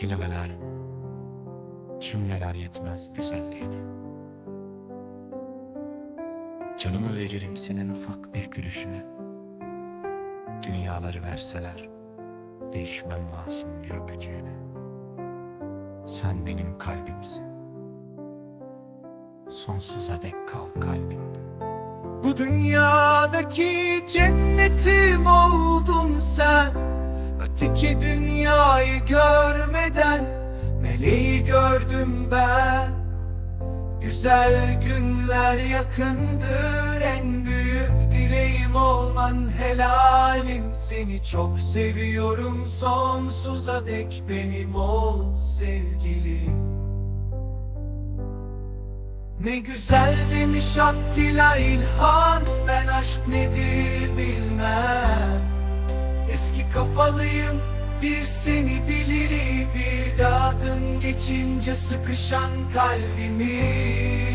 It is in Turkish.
Kelimeler, cümleler yetmez güzelliğine. Canımı veririm senin ufak bir gülüşüne. Dünyaları verseler, değişmem masum bir öpücüğüne. Sen benim kalbimsin. Sonsuza dek kal kalbimde. Bu dünyadaki cennetim oldun sen Öteki dünyayı görmeden Meleği gördüm ben. Güzel günler yakındır En büyük dileğim olman helalim. Seni çok seviyorum sonsuza dek Benim ol sevgilim. Ne güzel demiş Attila İlhan Ben aşk nedir kafalıyım. Bir seni bilirim Bir de adın geçince sıkışan kalbimi